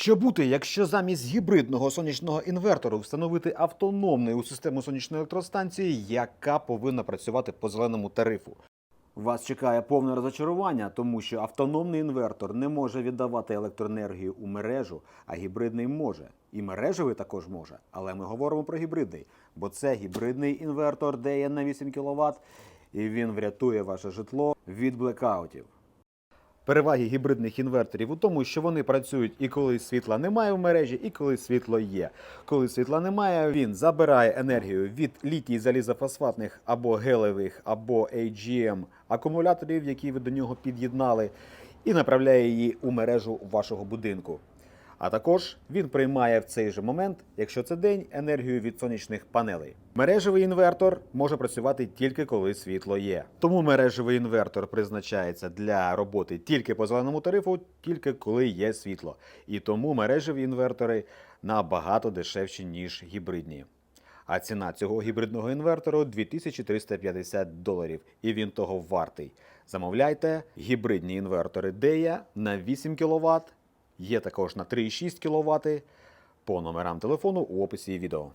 Що бути, якщо замість гібридного сонячного інвертору встановити автономний у систему сонячної електростанції, яка повинна працювати по зеленому тарифу? Вас чекає повне розочарування, тому що автономний інвертор не може віддавати електроенергію у мережу, а гібридний може. І мережевий також може. Але ми говоримо про гібридний, бо це гібридний інвертор, де є на 8 кВт, і він врятує ваше житло від блекаутів. Переваги гібридних інверторів у тому, що вони працюють і коли світла немає в мережі, і коли світло є. Коли світла немає, він забирає енергію від літій залізофосфатних або гелевих, або AGM акумуляторів, які ви до нього під'єднали, і направляє її у мережу вашого будинку. А також він приймає в цей же момент, якщо це день, енергію від сонячних панелей. Мережевий інвертор може працювати тільки коли світло є. Тому мережевий інвертор призначається для роботи тільки по зеленому тарифу, тільки коли є світло. І тому мережеві інвертори набагато дешевші, ніж гібридні. А ціна цього гібридного інвертору 2350 доларів, і він того вартий. Замовляйте гібридні інвертори Дея на 8 кВт, є також на 3,6 кВт по номерам телефону у описі відео.